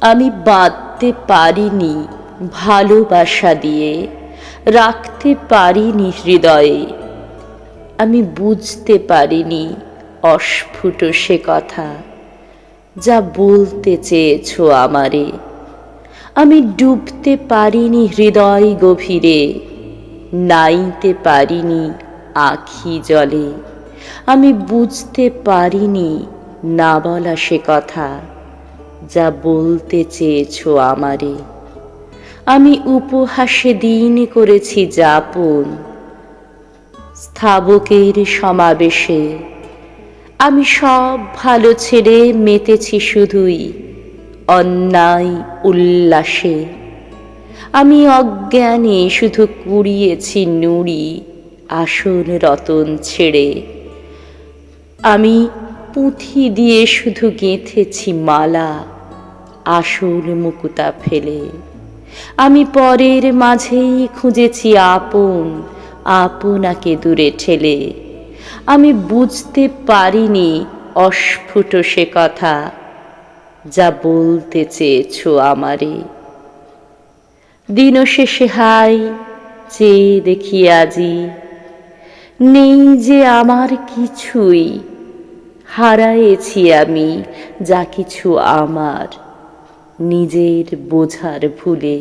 আমি বাঁধতে পারিনি ভালোবাসা দিয়ে, রাখতে পারিনি হৃদয়ে। আমি বুঝতে পারিনি অস্ফুট সে কথা, যা বলতে চেয়েছ আমারে। আমি ডুবতে পারিনি হৃদয় গভীরে, নাইতে পারিনি আখি জলে। আমি বুঝতে পারিনি না বলা সে কথা। যা বলতে চেয়েছ আমারে। আমি উপহাসে দিন করেছি যাপন। স্থাবকের সমাবেশে আমি সব ভালো ছেড়ে মেতেছি শুধুই অন্যায় উল্লাসে। আমি অজ্ঞানে শুধু কুড়িয়েছি নুড়ি আসন রতন ছেড়ে। আমি পুঁথি দিয়ে শুধু গেঁথেছি মালা আসল মুকুতা ফেলে। আমি পরের মাঝেই খুঁজেছি আপন, আপনাকে দূরে ঠেলে। আমি বুঝতে পারিনি অস্ফুট সে কথা, যা বলতে চেয়েছো আমারে। দিন শেষে হাই, চেয়ে দেখি আজি। নেই যে আমার কিছুই, হারায়েছি আমি যা কিছু আমার। নিজের বোঝার ভুলে